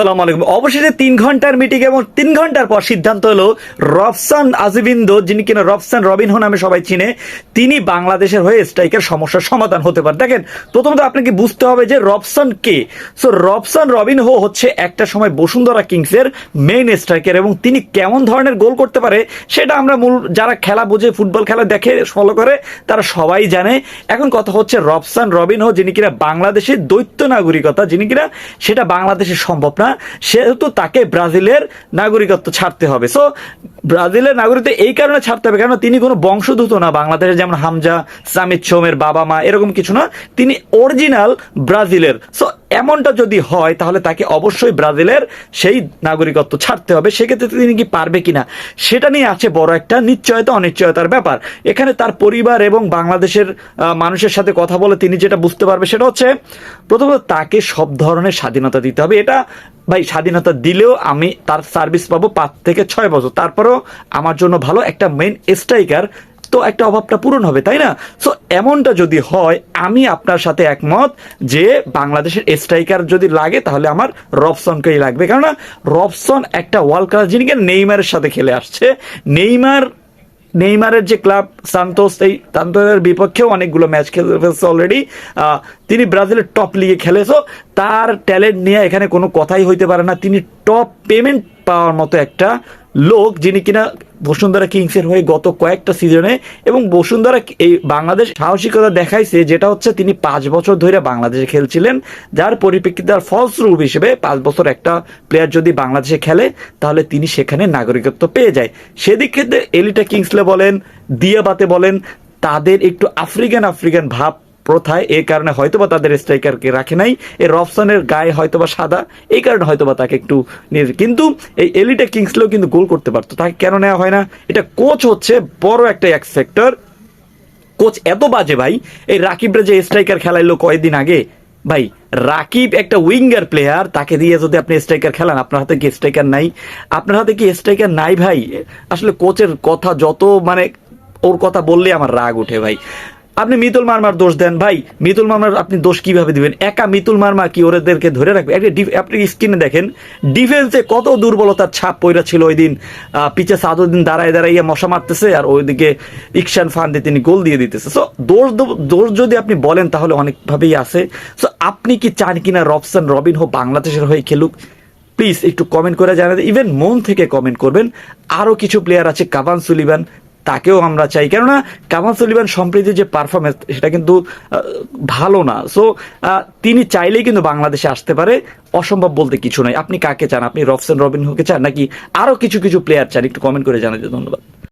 সালাম আলাইকুম। অবশেষে তিন ঘণ্টার মিটিং এবং তিন ঘণ্টার পর সিদ্ধান্ত হলো রফসান আজিবিন্দ, যিনি কিনা রফসান রবিনহো নামে সবাই চিনে, তিনি বাংলাদেশের হয়ে স্ট্রাইকের সমস্যার সমাধান হতে পারে। দেখেন, প্রথমত আপনাকে বুঝতে হবে যে রফসান কে? সো রফসান রবিনহো হচ্ছে একটা সময় বসুন্ধরা কিংসের মেইন স্ট্রাইকার এবং তিনি কেমন ধরনের গোল করতে পারে সেটা আমরা মূল, যারা খেলা বুঝে ফুটবল খেলা দেখে ফলো করে, তারা সবাই জানে। এখন কথা হচ্ছে রফসান রবিনহো, যিনি কিনা বাংলাদেশের দৈত্য নাগরিকতা, যিনি কিনা সেটা বাংলাদেশে সম্ভব না, সেহেতু তাকে ব্রাজিলের নাগরিকত্ব ছাড়তে হবে। সো ব্রাজিলের নাগরিকত্ব এই কারণে ছাড়তে হবে কারণ তিনি কোনো বংশোদ্ভূত না। বাংলাদেশের যেমন হামজা, সামিদ, সোমের বাবা মা এরকম কিছু না। তিনি অরিজিনাল ব্রাজিলের। সো এমনটা যদি হয়, তাহলে তাকে অবশ্যই ব্রাজিলের সেই নাগরিকত্ব ছাড়তে হবে। সেক্ষেত্রে তিনি কি পারবে কিনা, সেটা নিয়ে আছে বড় একটা নিশ্চয়তা, অনিশ্চয়তার ব্যাপার। এখানে তার পরিবার এবং বাংলাদেশের মানুষের সাথে কথা বলে তিনি যেটা বুঝতে পারবে সেটা হচ্ছে, প্রথমত তাকে সব ধরনের স্বাধীনতা দিতে হবে। এটা ভাই, স্বাধীনতা দিলেও আমি তার সার্ভিস পাবো পাঁচ থেকে ছয় বছর। তারপরেও আমার জন্য ভালো একটা মেন স্ট্রাইকার তো একটা অভাবটা পূরণ হবে, তাই না? সো এমনটা যদি হয়, আমি আপনার সাথে একমত যে বাংলাদেশের স্ট্রাইকার যদি লাগে, তাহলে আমার রবসনকেই লাগবে। কেননা, রবসন একটা ওয়ার্ল্ড ক্লাস যিনি নেইমারের সাথে খেলে আসছে। নেইমার, নেইমারের যে ক্লাব, সান্তোস, এই সান্তোসের বিপক্ষেও অনেকগুলো ম্যাচ খেলে ফেলছে অলরেডি তিনি ব্রাজিলের টপ লিগে খেলেছো তার ট্যালেন্ট নিয়ে এখানে কোনো কথাই হইতে পারে না। তিনি টপ পেমেন্ট পাওয়ার মতো একটা লোক, যিনি কিনা বসুন্ধরা কিংসের হয়ে গত কয়েকটা সিজনে এবং বসুন্ধরা এই বাংলাদেশ সাহসিকতা দেখাইছে যেটা হচ্ছে তিনি পাঁচ বছর ধরে বাংলাদেশে খেলছিলেন। যার পরিপ্রেক্ষিতে তার ফলস্বরূপ হিসেবে পাঁচ বছর একটা প্লেয়ার যদি বাংলাদেশে খেলে, তাহলে তিনি সেখানে নাগরিকত্ব পেয়ে যায়। সেদিক ক্ষেত্রে এলিটা কিংসলে বলেন দিয়াবাতে বলেন, তাদের একটু আফ্রিকান আফ্রিকান ভাব প্রথায় এই কারণে হয়তোবা তাদের স্ট্রাইকারকে রাখে নাই। এই রফসানের গায়ে হয়তোবা সাদা, এই কারণে হয়তোবা তাকে একটু নিয়ে কিন্তু এই এলিটা কিংসলেও কিন্তু গোল করতে পারতো। তাকে কেন নেওয়া হয় না? এটা কোচ হচ্ছে বড় একটা এক্স ফ্যাক্টর কোচ এত বাজে ভাই। এই রাকিবরা যে স্ট্রাইকার খেলাইলো কয়েকদিন আগে, ভাই, রাকিব একটা উইঙ্গার প্লেয়ার তাকে দিয়ে যদি আপনি স্ট্রাইকার খেলান, আপনার হাতে কি স্ট্রাইকার নাই? আপনার হাতে কি স্ট্রাইকার নাই ভাই? আসলে কোচের কথা যত মানে ওর কথা বললে আমার রাগ উঠে ভাই। আপনি মিতুল মারমার দোষ দেন, ভাই। মিতুল মারমার আপনি দোষ কীভাবে দিবেন? একা মিতুল মারমা কি ওদেরকে ধরে রাখবে? একটা আপনি স্ক্রিনে দেখেন, ডিফেন্সে কত দুর্বলতার ছাপ পইরা ছিল ওই দিন পিছে সাদুদ্দিন দাঁড়ায় দাঁড়াইয়া মশা মারতেছে আর ওইদিকে ইকশান ফান্ডে তিনি গোল দিয়ে দিতেছে। সো দোষ দোষ যদি আপনি বলেন, তাহলে অনেকভাবেই আছে। সো আপনি কি চান কিনা রবসান রবিন হো বাংলাদেশের হয়ে খেলুক প্লিজ একটু কমেন্ট করে জানাতে ইভেন মন থেকে কমেন্ট করবেন। আরও কিছু প্লেয়ার আছে, কাভান সুলিভান তাকেও আমরা চাই। কেননা কামাল সলিমান সম্প্রীতি যে পারফরমেন্স সেটা কিন্তু ভালো না। সো তিনি চাইলেই কিন্তু বাংলাদেশে আসতে পারে। অসম্ভব বলতে কিছু নাই। আপনি কাকে চান? আপনি রফসেন রবিন হুকে চান? নাকি আরও কিছু কিছু প্লেয়ার চান? একটু কমেন্ট করে জানাতে ধন্যবাদ।